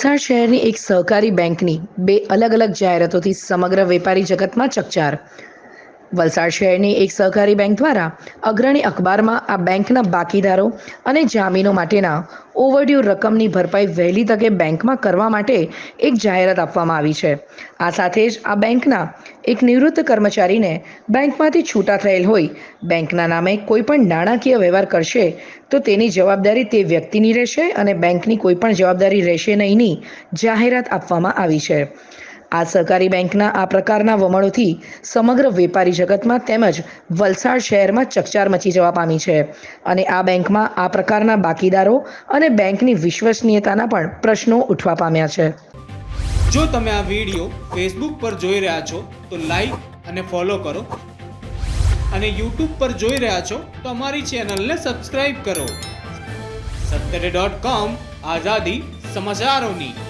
વલસાડ શહેરની એક સહકારી બેંકની બે અલગ અલગ જાહેરાતોથી સમગ્ર વેપારી જગતમાં ચકચાર. વલસાડ શહેરની એક સહકારી બેંક દ્વારા અગ્રણી અખબારમાં આ બેંકના બાકીદારો અને જામીનો માટેના ઓવરડ્યુ રકમની ભરપાઈ વહેલી તકે બેંકમાં કરવા માટે એક જાહેરાત આપવામાં આવી છે. આ સાથે જ આ બેંકના એક નિવૃત્ત કર્મચારીને બેંકમાંથી છૂટા થયેલ હોય, બેંકના નામે કોઈ પણ નાણાકીય વ્યવહાર કરશે, તો તેની જવાબદારી તે વ્યક્તિની રહેશે અને બેંકની કોઈ પણ જવાબદારી રહેશે નહીંની જાહેરાત આપવામાં આવી છે. આ સહકારી બેંકના આ પ્રકારના વમણોથી સમગ્ર વેપારી જગતમાં તેમજ વલસાડ શહેરમાં ચકચાર મચી જવા પામી છે. અને આ બેંકમાં આ પ્રકારના બાકીદારો અને બેંકની વિશ્વસનીયતાના પણ પ્રશ્નો ઉઠવા પામ્યા છે. જો તમે આ વીડિયો ફેસબુક પર જોઈ રહ્યા છો, તો લાઈક અને ફોલો કરો. અને યુટ્યુબ પર જોઈ રહ્યા છો, તો અમારી ચેનલને સબસ્ક્રાઇબ કરો. સત્તરે ડોટ કોમ આઝાદી સમાચારોની.